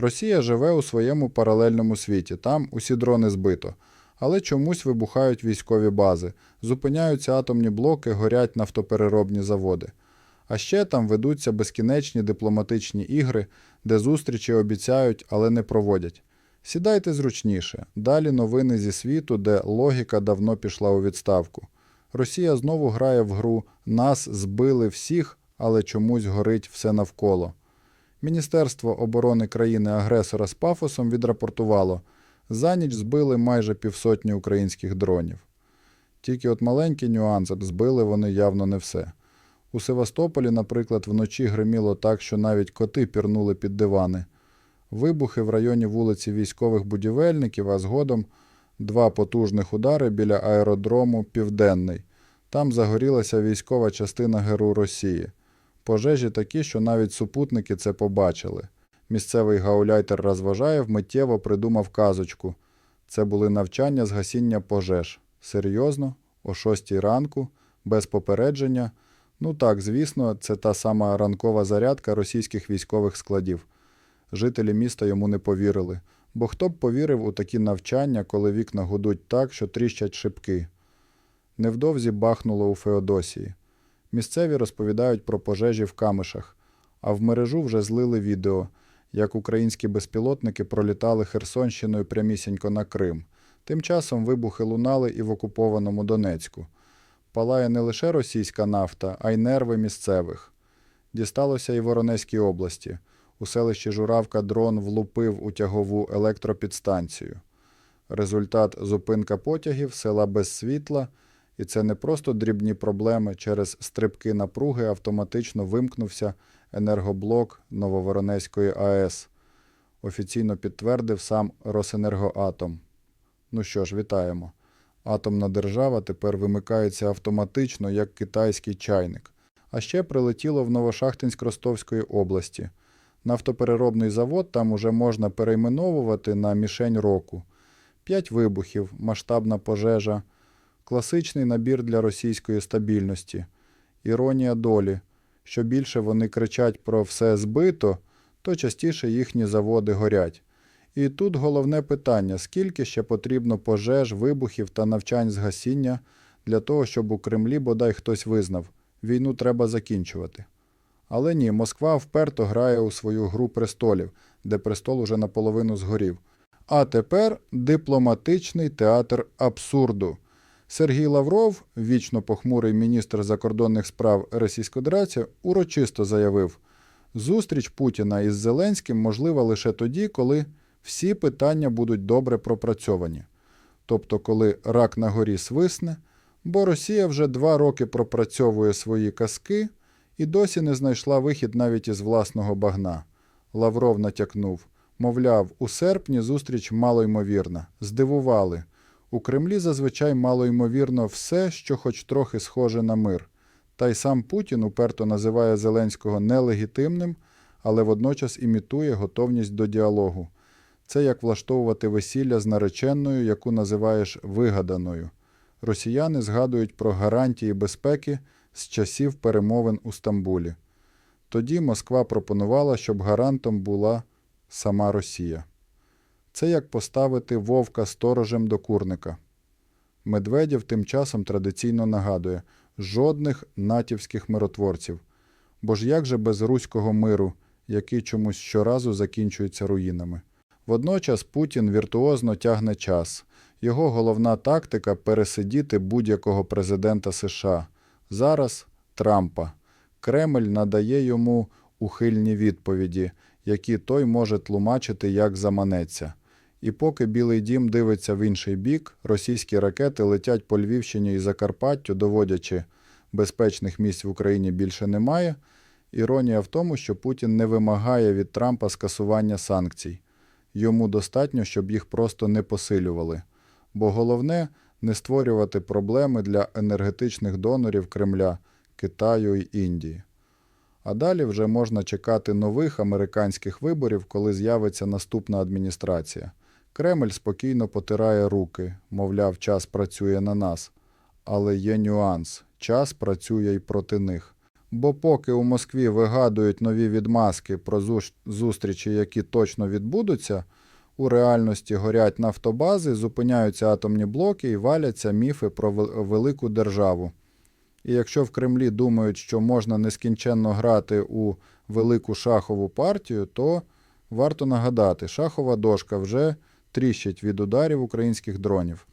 Росія живе у своєму паралельному світі, там усі дрони збито. Але чомусь вибухають військові бази, зупиняються атомні блоки, горять нафтопереробні заводи. А ще там ведуться безкінечні дипломатичні ігри, де зустрічі обіцяють, але не проводять. Сідайте зручніше. Далі новини зі світу, де логіка давно пішла у відставку. Росія знову грає в гру нас збили всіх, але чомусь горить все навколо. Міністерство оборони країни-агресора з пафосом відрапортувало за ніч збили майже півсотні українських дронів. Тільки от маленький нюанс, збили вони явно не все. У Севастополі, наприклад, вночі гриміло так, що навіть коти пірнули під дивани. Вибухи в районі вулиці військових будівельників, а згодом два потужних удари біля аеродрому Південний. Там загорілася військова частина ГРУ Росії. Пожежі такі, що навіть супутники це побачили. Місцевий гауляйтер розважаєв миттєво придумав казочку. Це були навчання з гасіння пожеж. Серйозно, о 6 ранку, без попередження. Ну так, звісно, це та сама ранкова зарядка російських військових складів. Жителі міста йому не повірили, бо хто б повірив у такі навчання, коли вікна гудуть так, що тріщать шибки. Невдовзі бахнуло у Феодосії. Місцеві розповідають про пожежі в камишах, а в мережу вже злили відео, як українські безпілотники пролітали Херсонщиною прямісінько на Крим. Тим часом вибухи лунали і в окупованому Донецьку. Палає не лише російська нафта, а й нерви місцевих. Дісталося і Воронезькій області. У селищі Журавка дрон влупив у тягову електропідстанцію. Результат зупинка потягів, села без світла, і це не просто дрібні проблеми. Через стрибки напруги автоматично вимкнувся енергоблок Нововоронезької АЕС. Офіційно підтвердив сам Росенергоатом. Ну що ж, вітаємо. Атомна держава тепер вимикається автоматично, як китайський чайник. А ще прилетіло в Новошахтинськ Ростовської області. Нафтопереробний завод там уже можна перейменовувати на мішень року. П'ять вибухів, масштабна пожежа, класичний набір для російської стабільності, іронія долі. Що більше вони кричать про все збито, то частіше їхні заводи горять. І тут головне питання: скільки ще потрібно пожеж, вибухів та навчань з гасіння для того, щоб у Кремлі бодай хтось визнав, війну треба закінчувати. Але ні, Москва вперто грає у свою гру престолів, де престол уже наполовину згорів. А тепер дипломатичний театр абсурду. Сергій Лавров, вічно похмурий міністр закордонних справ Російської Федерації, урочисто заявив, зустріч Путіна із Зеленським можлива лише тоді, коли всі питання будуть добре пропрацьовані. Тобто, коли рак на горі свисне, бо Росія вже два роки пропрацьовує свої казки і досі не знайшла вихід навіть із власного багна. Лавров натякнув, мовляв, у серпні зустріч малоймовірна, здивували. У Кремлі зазвичай малоймовірно все, що хоч трохи схоже на мир. Та й сам Путін уперто називає Зеленського нелегітимним, але водночас імітує готовність до діалогу. Це як влаштовувати весілля з нареченою, яку називаєш вигаданою. Росіяни згадують про гарантії безпеки з часів перемовин у Стамбулі. Тоді Москва пропонувала, щоб гарантом була сама Росія. Це як поставити вовка сторожем до курника. Медведєв тим часом традиційно нагадує жодних натівських миротворців. Бо ж як же без руського миру, який чомусь щоразу закінчується руїнами? Водночас Путін віртуозно тягне час. Його головна тактика пересидіти будь-якого президента США. Зараз Трампа. Кремль надає йому ухильні відповіді, які той може тлумачити як заманеться. І поки Білий дім дивиться в інший бік, російські ракети летять по Львівщині і Закарпаттю, доводячи, безпечних місць в Україні більше немає. Іронія в тому, що Путін не вимагає від Трампа скасування санкцій. Йому достатньо, щоб їх просто не посилювали. Бо головне не створювати проблеми для енергетичних донорів Кремля, Китаю і Індії. А далі вже можна чекати нових американських виборів, коли з'явиться наступна адміністрація. Кремль спокійно потирає руки, мовляв, час працює на нас. Але є нюанс час працює й проти них. Бо поки у Москві вигадують нові відмазки про зустрічі, які точно відбудуться, у реальності горять нафтобази, зупиняються атомні блоки і валяться міфи про велику державу. І якщо в Кремлі думають, що можна нескінченно грати у велику шахову партію, то варто нагадати, шахова дошка вже тріщить від ударів українських дронів.